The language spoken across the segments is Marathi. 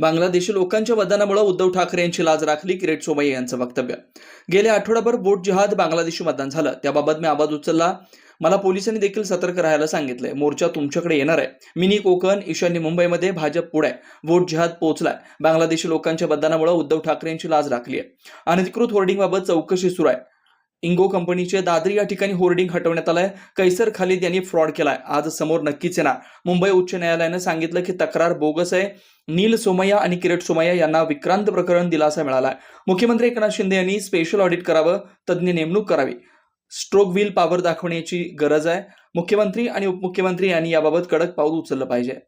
बांगलादेशी लोकांच्या मतदानामुळे उद्धव ठाकरे यांची लाज राखली किरीट सोमय्या यांचं वक्तव्य. गेल्या आठवडाभर वोट जिहाद बांगलादेशी मतदान झालं. त्याबाबत मी आवाज उचलला. मला पोलिसांनी देखील सतर्क राहायला सांगितलंय. मोर्चा तुमच्याकडे येणार आहे. मिनी कोकण ईशान्य मुंबईमध्ये भाजप पुढे वोट जिहाद पोहोचलाय. बांगलादेशी लोकांच्या मतदानामुळे उद्धव ठाकरे यांची लाज राखली आहे. अनधिकृत होर्डिंगबाबत चौकशी सुरू आहे. इंगो कंपनीचे दादरी या ठिकाणी होर्डिंग हटवण्यात आलंय. कैसर खालिद यांनी फ्रॉड केलाय. आज समोर नक्कीच येणार. मुंबई उच्च न्यायालयानं सांगितलं की तक्रार बोगस आहे. नील सोमय्या आणि किरीट सोमय्या यांना विक्रांत प्रकरण दिलासा मिळालाय. मुख्यमंत्री एकनाथ शिंदे यांनी स्पेशल ऑडिट करावं. तज्ज्ञ नेमणूक करावी. स्ट्रोक व्हील पॉवर दाखवण्याची गरज आहे. मुख्यमंत्री आणि उपमुख्यमंत्री यांनी याबाबत कडक पाऊल उचललं पाहिजे.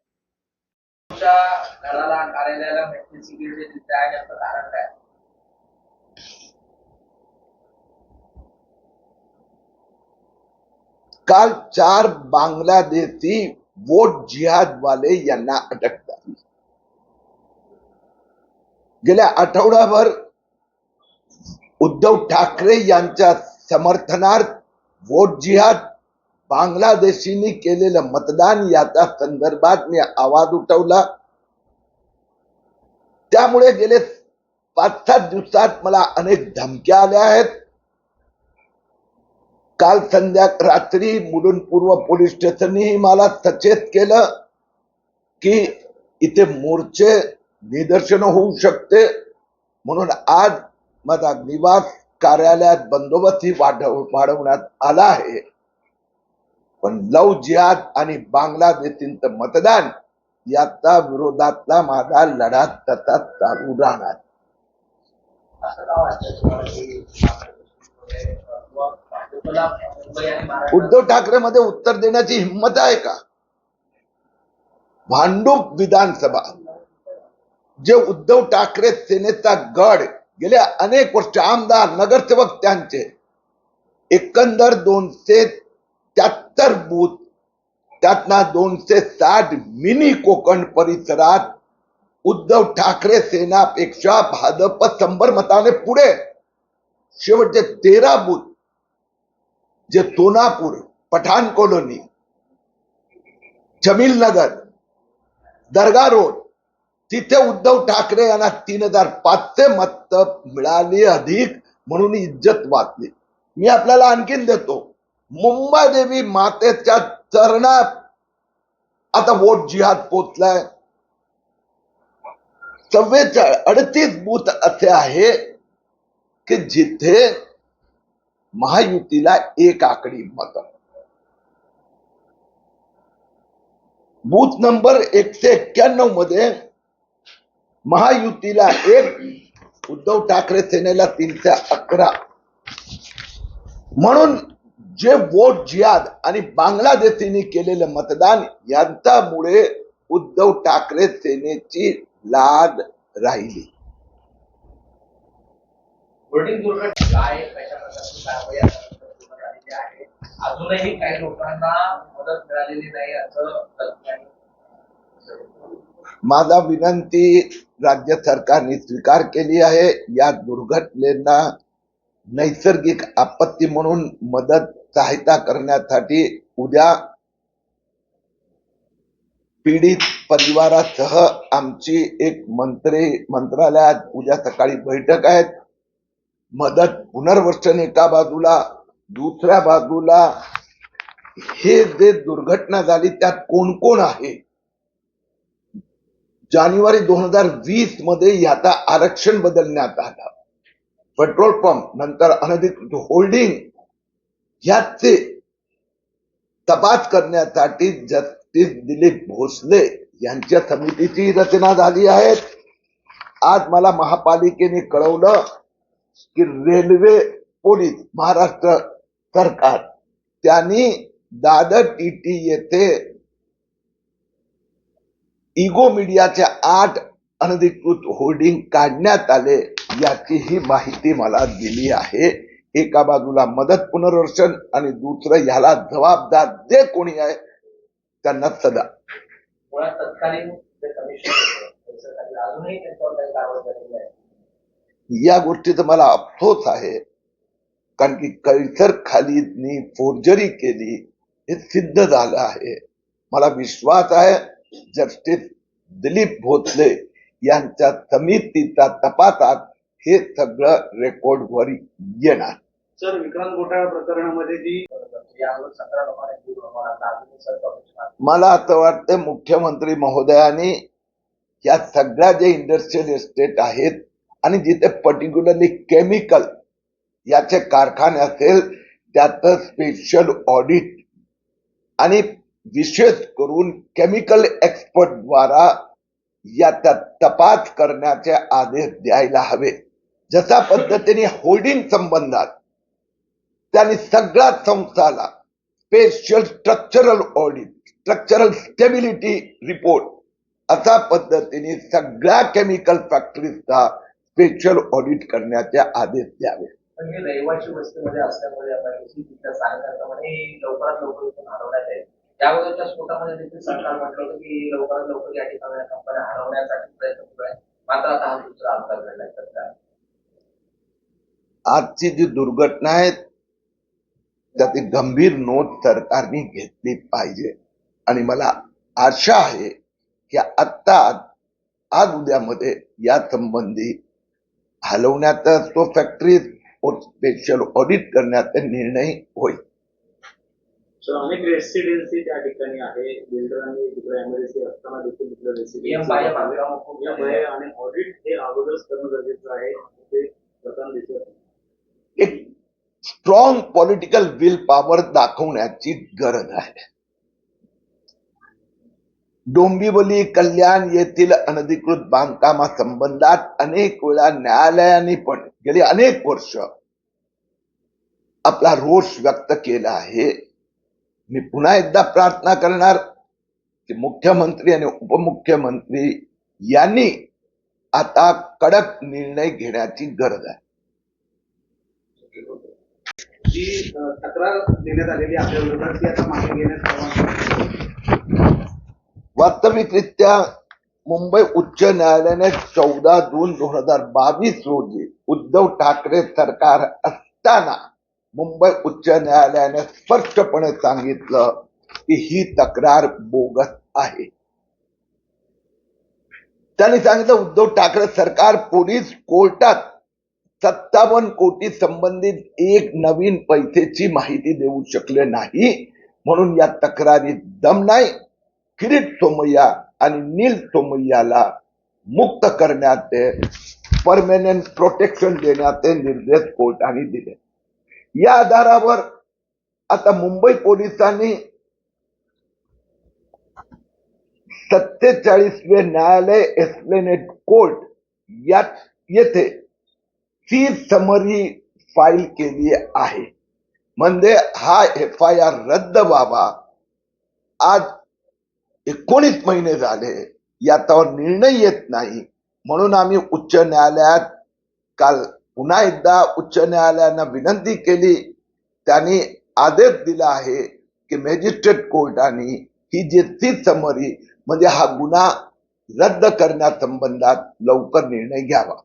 घराला कार्यालयाला मेटल सिक्युरिटी देत आहे याचं कारण काय काल चार बांगलादेशी वोट जिहाद वाले यांना अटक झाली. गेल्या आठवडाभर उद्धव ठाकरे यांच्या समर्थनार्थ वोट जिहाद बांगलादेशींनी केलेलं मतदान याच्या संदर्भात मी आवाज उठवला. त्यामुळे गेले पाच सात दिवसात मला अनेक धमक्या आल्या आहेत. काल संध्या रात्री मुलुंड पूर्व पोलीस स्टेशननी मला सचेत केलं की इथे मोर्चे निदर्शन होऊ शकते. म्हणून आज माझा निवास कार्यालयात बंदोबस्तही वाढव वाढवण्यात आला आहे. पण लव जिहाद आणि बांगलादेशींच मतदान याचा विरोधातला माझा लढा तसाच चालू राहणार. उद्धव ठाकरे मध्ये उत्तर देण्याची हिंमत आहे का? भांडूप विधानसभा, जे उद्धव ठाकरे सेनेचा गड, गेल्या अनेक वर्ष आमदार, नगरसेवक त्यांचे, एकंदर दोनशे त्र्याहत्तर बूथ, त्यातना दोनशे साठ मिनी कोकण परिसरात उद्धव ठाकरे सेनापेक्षा भाजप शंभर मताने पुढे. शेवटचे तेरा बूथ जे तोनापूर पठाण कॉलोनी जमील नगर दर्गा रोड तिथे उद्धव ठाकरे यांना तीन हजार पाचशे मत मिळाली अधिक म्हणून इज्जत वाचली मी आपल्याला आणखीन देतो. मुंबादेवी मातेच्या चरणात आता वोट जिहाद पोचलाय. चव्वेचाळीस अडतीस बूथ असे आहे की जिथे महायुतीला एक आकडी मत. बूथ नंबर एकशे एक्क्याण्णवमध्ये महायुतीला एक उद्धव ठाकरे सेनेला तीनशे अकरा. म्हणून जे वोट जियाद आणि बांगलादेशींनी केलेलं मतदान यांच्यामुळे उद्धव ठाकरे सेनेची लाद राहिली. होर्डिंग दुर्घटना काय कशा प्रकारची कारवाई झालेली आहे. अजूनही काही लोकांना मदत मिळालेली नाही असं माझा विनंती राज्य सरकारने स्वीकार केली आहे. या दुर्घटनेला नैसर्गिक आपत्ती म्हणून मदत सहायता करण्यासाठी उद्या पीडित परिवारासह आमची एक मंत्री मंत्रालयात उद्या सकाळी बैठक आहे. मदत पुनर्वसन एका बाजूला दुसऱ्या बाजूला. हे जे दुर्घटना झाली त्यात कोण कोण आहे? जानेवारी दोन हजार वीसमध्ये याचा आरक्षण बदलण्यात आला. पेट्रोल पंप नंतर अनधिकृत होल्डिंग याचे तपास करण्यासाठी जस्टिस दिलीप भोसले यांच्या समितीची रचना झाली आहे. आज मला महापालिकेने कळवलं की रेल्वे पोलीस महाराष्ट्र सरकार त्यांनी दादर टीटी येथे इगो मीडियाचे आठ अनधिकृत होर्डिंग काढण्यात आले याची ही माहिती मला दिली आहे. एका बाजूला मदत पुनर्वसन आणि दुसरं ह्याला जबाबदार जे कोणी आहे त्यांना सदा तत्कालीन या गोष्टीचा मला अफसोस आहे. कारण की कैसर खालिदनी फोर्जरी केली हे सिद्ध झालं आहे. मला विश्वास आहे जस्टिस दिलीप भोसले यांच्या समितीचा तपासात हे सगळं रेकॉर्डवर येणार. सर विक्रांत घोटाळा प्रकरणामध्ये जी मला असं वाटतं मुख्यमंत्री महोदयांनी या सगळ्या जे इंडस्ट्रियल इस्टेट आहेत आणि जिथे पर्टिक्युलरली केमिकल याचे कारखाने असेल त्यात स्पेशल ऑडिट आणि विशेष करून केमिकल एक्सपर्ट द्वारा याचा तपास करण्याचे आदेश द्यायला हवे. जशा पद्धतीने होल्डिंग संबंधात त्यांनी सगळ्या संस्थाला special structural audit structural stability report अशा पद्धतीने सगळ्या केमिकल फॅक्टरीजचा स्पेशल ऑडिट करण्याचे आदेश द्यावे. पण रहिवाशी वस्तीमध्ये असल्यामुळे लवकरात लवकर इथून हरवण्यात येईल. त्याबद्दलच्या स्फोटामध्ये देखील सरकार म्हटलं होतं की लवकरात लवकर या ठिकाणी कंपन्या हरवण्यासाठी प्रयत्न सुरू आहे मात्र आता हा दुसरा अपघात घडलाय तर काय आजची जी दुर्घटना आहे त्याची गंभीर नोंद सरकारने घेतली पाहिजे. आणि मला आशा आहे की आत्ता आज उद्यामध्ये या संबंधी हलवण्याचा तो फॅक्टरी स्पेशल ऑडिट करण्याचा निर्णय होईल. अनेक रेसिडेन्सी त्या ठिकाणी आहे. बिल्डर आणि असताना देखील रेसिडेन्सी आणि ऑडिट हे अगोदरच करणं गरजेचं आहे. ते करताना दिसत नाही. एक स्ट्रॉंग पॉलिटिकल विल पॉवर दाखवण्याची गरज आहे. डोंबिवली कल्याण येथील अनधिकृत बांधकामासंबंधात अनेक वेळा न्यायालयाने पण गेली अनेक वर्ष आपला रोष व्यक्त केला आहे. मी पुन्हा एकदा प्रार्थना करणार की मुख्यमंत्री आणि उपमुख्यमंत्री यांनी आता कडक निर्णय घेण्याची गरज आहे. तक्रार देण्यात आलेली आपल्या विरोधात ती आता मागे घेण्यास वास्तविकरित्या मुंबई उच्च न्यायालयाने चौदा जून दोन हजार बावीस रोजी उद्धव ठाकरे सरकार असताना मुंबई उच्च न्यायालयाने स्पष्टपणे सांगितलं की ही तक्रार बोगस आहे. त्यांनी सांगितलं उद्धव ठाकरे सरकार पोलीस कोर्टात सत्तावन्न कोटी संबंधित एक नवीन पैसेची माहिती देऊ शकले नाही म्हणून या तक्रारीत दम नाही. किरीट सोमय्या आणि नील सोमय्याला मुक्त करण्याचे परमनंट प्रोटेक्शन देण्याचे निर्देश कोर्टाने दिले. या आधारावर आता मुंबई पोलिसांनी सत्तेचाळीसवे न्यायालय एस्प्लेनेट कोर्ट यात येथे सी समरी फाईल केली आहे. म्हणजे हा एफ आय आर रद्द व्हावा. आज एकोणीस महिने झाले याच्यावर निर्णय येत नाही. म्हणून आम्ही उच्च न्यायालयात काल पुन्हा एकदा उच्च न्यायालयानं विनंती केली. त्यांनी आदेश दिला आहे की मॅजिस्ट्रेट कोर्टाने ही जी ती समरी म्हणजे हा गुन्हा रद्द करण्यासंबंधात लवकर निर्णय घ्यावा.